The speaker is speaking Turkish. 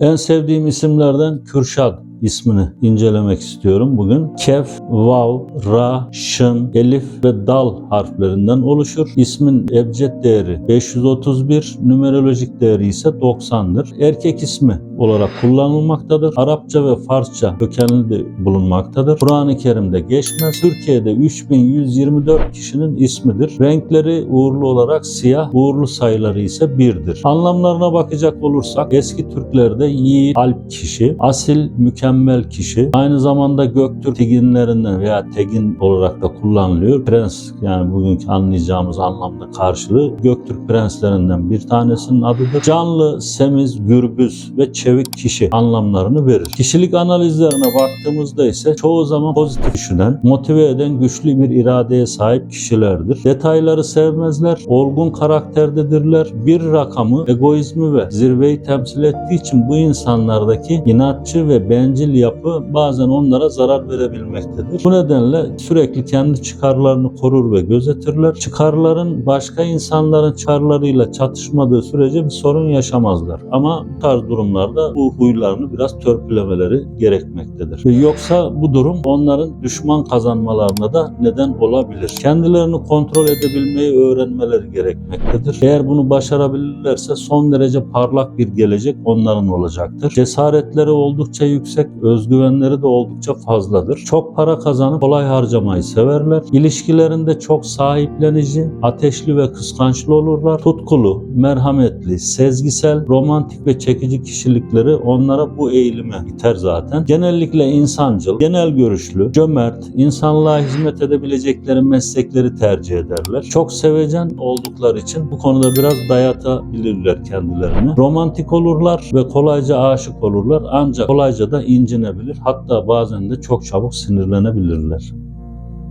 En sevdiğim isimlerden Kürşat ismini incelemek istiyorum bugün. Kef, Vav, Ra, Şın, Elif ve Dal harflerinden oluşur. İsmin ebced değeri 531, numerolojik değeri ise 90'dır. Erkek ismi olarak kullanılmaktadır. Arapça ve Farsça kökenli de bulunmaktadır. Kur'an-ı Kerim'de geçmez. Türkiye'de 3124 kişinin ismidir. Renkleri uğurlu olarak siyah, uğurlu sayıları ise 1'dir. Anlamlarına bakacak olursak eski Türklerde yiğit, alp kişi, asil, mükemmel kişi, aynı zamanda Göktürk tiginlerinden veya tegin olarak da kullanılıyor. Prens yani bugünkü anlayacağımız anlamda karşılığı Göktürk prenslerinden bir tanesinin adıdır. Canlı, semiz, gürbüz ve çevik kişi anlamlarını verir. Kişilik analizlerine baktığımızda ise çoğu zaman pozitif düşünen, motive eden güçlü bir iradeye sahip kişilerdir. Detayları sevmezler, olgun karakterdedirler. Bir rakamı, egoizmi ve zirveyi temsil ettiği için bu insanlardaki inatçı ve bencil yapı bazen onlara zarar verebilmektedir. Bu nedenle sürekli kendi çıkarlarını korur ve gözetirler. Çıkarların başka insanların çıkarlarıyla çatışmadığı sürece bir sorun yaşamazlar. Ama bu tarz durumlarda bu huylarını biraz törpülemeleri gerekmektedir. Yoksa bu durum onların düşman kazanmalarına da neden olabilir. Kendilerini kontrol edebilmeyi öğrenmeleri gerekmektedir. Eğer bunu başarabilirlerse son derece parlak bir gelecek onların olacaktır. Cesaretleri oldukça yüksek, özgüvenleri de oldukça fazladır. Çok para kazanıp kolay harcamayı severler. İlişkilerinde çok sahiplenici, ateşli ve kıskançlı olurlar. Tutkulu, merhametli, sezgisel, romantik ve çekici kişilikleri onlara bu eğilime iter zaten. Genellikle insancıl, genel görüşlü, cömert, insanlığa hizmet edebilecekleri meslekleri tercih ederler. Çok sevecen oldukları için bu konuda biraz dayatabilirler kendilerini. Romantik olurlar ve kolayca aşık olurlar ancak kolayca da incinebilir. Hatta bazen de çok çabuk sinirlenebilirler.